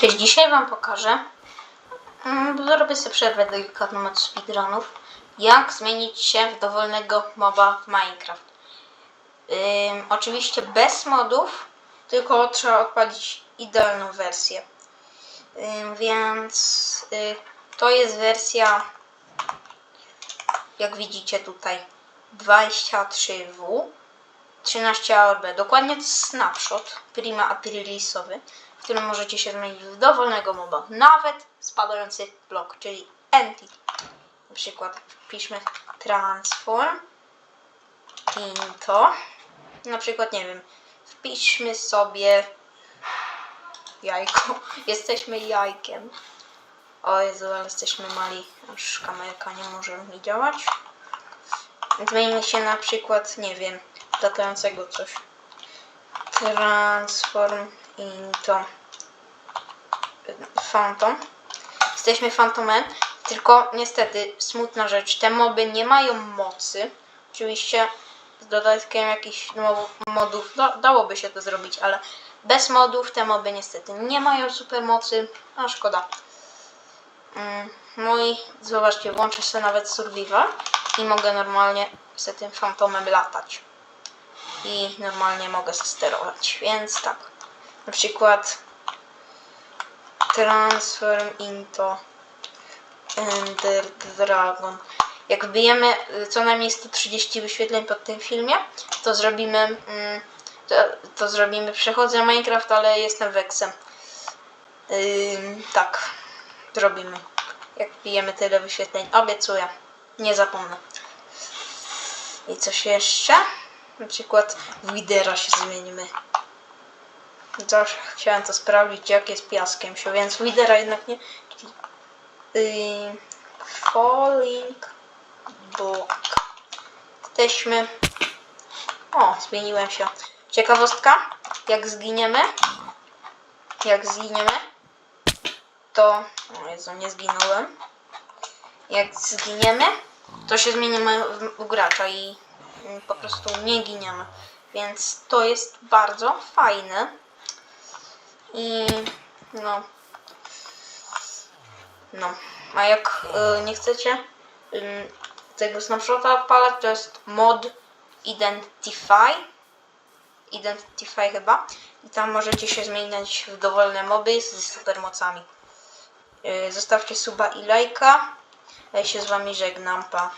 Cześć, dzisiaj Wam pokażę, mm, zrobię sobie przerwę delikatną od speedrunów, jak zmienić się w dowolnego moba w Minecraft. Oczywiście bez modów, tylko trzeba odpalić idealną wersję. Więc y, to jest wersja, jak widzicie tutaj, 23W. 13 AORB, dokładnie to snapshot prima aprilisowy, którym możecie się zmienić w dowolnego moba, nawet spadający blok, czyli entity. Na przykład wpiszmy transform into, na przykład nie wiem, wpiszmy sobie jajko, jesteśmy jajkiem. O Jezu, ale jesteśmy mali, aż kamerka nie może mi działać. Zmienimy się na przykład, nie wiem, latającego coś. Transform into Phantom. Jesteśmy Phantomem, tylko niestety smutna rzecz, te moby nie mają mocy. Oczywiście z dodatkiem jakichś modów da, dałoby się to zrobić, ale bez modów te moby niestety nie mają supermocy, a szkoda. Mm, No i zobaczcie, włączę sobie nawet survival i mogę normalnie z tym fantomem latać. I normalnie mogę sterować, więc tak. Na przykład transform into Ender Dragon. Jak wbijemy y, co najmniej 130 wyświetleń pod tym filmie, to zrobimy mm, to, to zrobimy przechodzę Minecraft, ale jestem weksem. Ym, tak, zrobimy. Jak wbijemy tyle wyświetleń, obiecuję. Nie zapomnę. I coś jeszcze? Na przykład w lidera się zmienimy. Zawsze chciałem to sprawdzić, jak jest piaskiem się, więc lidera jednak nie. Yy, falling block. Jesteśmy. O, zmieniłem się. Ciekawostka, jak zginiemy, jak zginiemy, to. O Jezu, nie zginąłem. Jak zginiemy, to się zmienimy w, gracza i po prostu nie giniemy. Więc to jest bardzo fajne. I no. No. A jak y, nie chcecie y, tego snapshota odpalać, to jest mod Identify. Identify chyba. I tam możecie się zmieniać w dowolne moby z supermocami. Y, zostawcie suba i lajka. Ja się z wami żegnam. Pa.